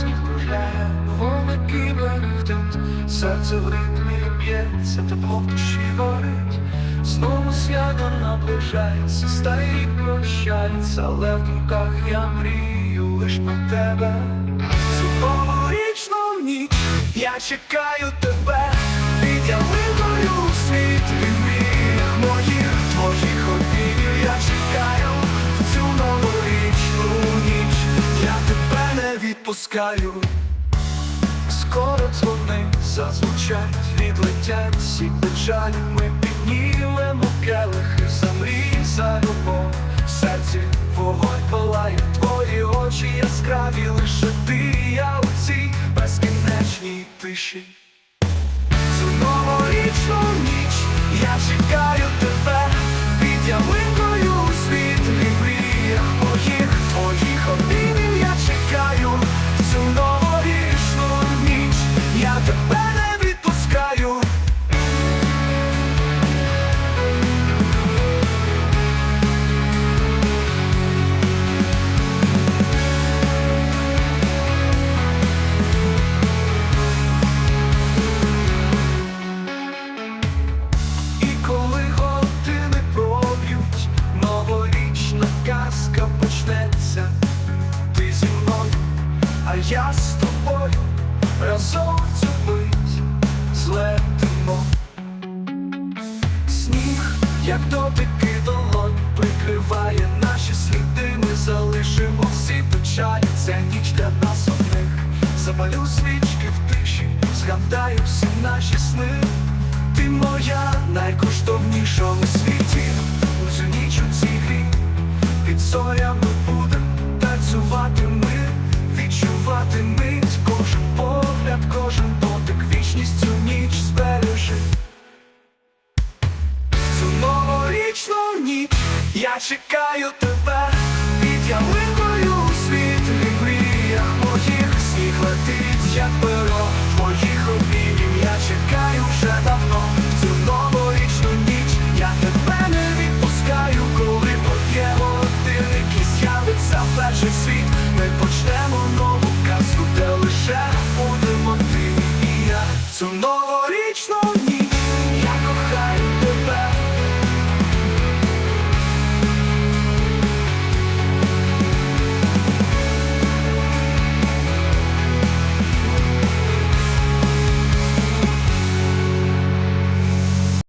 сніг кружляє, вогники мерехтять, серце в ритмі б'ється, тепло в душі горить. Знову свято наближається, старий прощається, але в думках я мрію лиш про тебе. Цю новорічну ніч я чекаю тебе, відпускаю. Скоро дзвони зазвучать, відлетять всі печалі, ми піднімемо келихи за мрії, за любов. В серці вогонь палає, твої очі яскраві, лише ти і я у цій безкінечній тиші. Цю новорічну ніч я чекаю тебе як дотики прикриває наші сліди, ми залишимо всі печалі, це ніч для нас одних. Запалю свічки в тиші, згадаю всі наші Я чекаю тебе під ялинкою у світлі мріях моїх сніг летить, як перо твоїх обіймів. Я чекаю вже давно цю новорічну ніч. Я тебе не відпускаю, коли моє годинники з'явиться перший світ. Ми почнемо нову казку, де лише будемо ти і я. Цю новорічну ніч